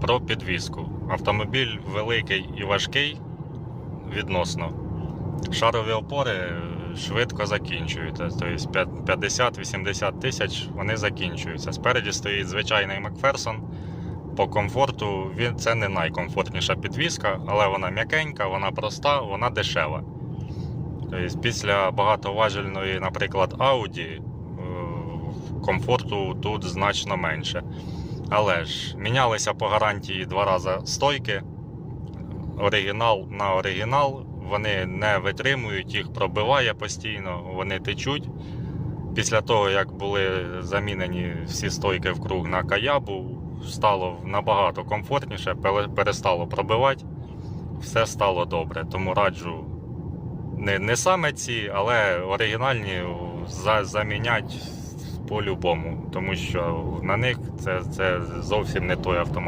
про підвізку. Автомобіль великий і важкий відносно. Шарові опори е, швидко закінчуються. Тобто 50-80 тисяч вони закінчуються. Спереді стоїть звичайний Макферсон. По комфорту це не найкомфортніша підвізка, але вона м'якенька, вона проста, вона дешева. Тобто після багатоважельної, наприклад, Audi е, комфорту тут значно менше. Але ж мінялися по гарантії два рази стойки. Оригінал на оригінал. Вони не витримують, їх пробиває постійно, вони течуть. Після того, як були замінені всі стойки в круг на каябу, стало набагато комфортніше, перестало пробивати, все стало добре. Тому раджу не, не саме ці, але оригінальні за, замінять по-любому, тому що на них це, це зовсім не той автомобіль.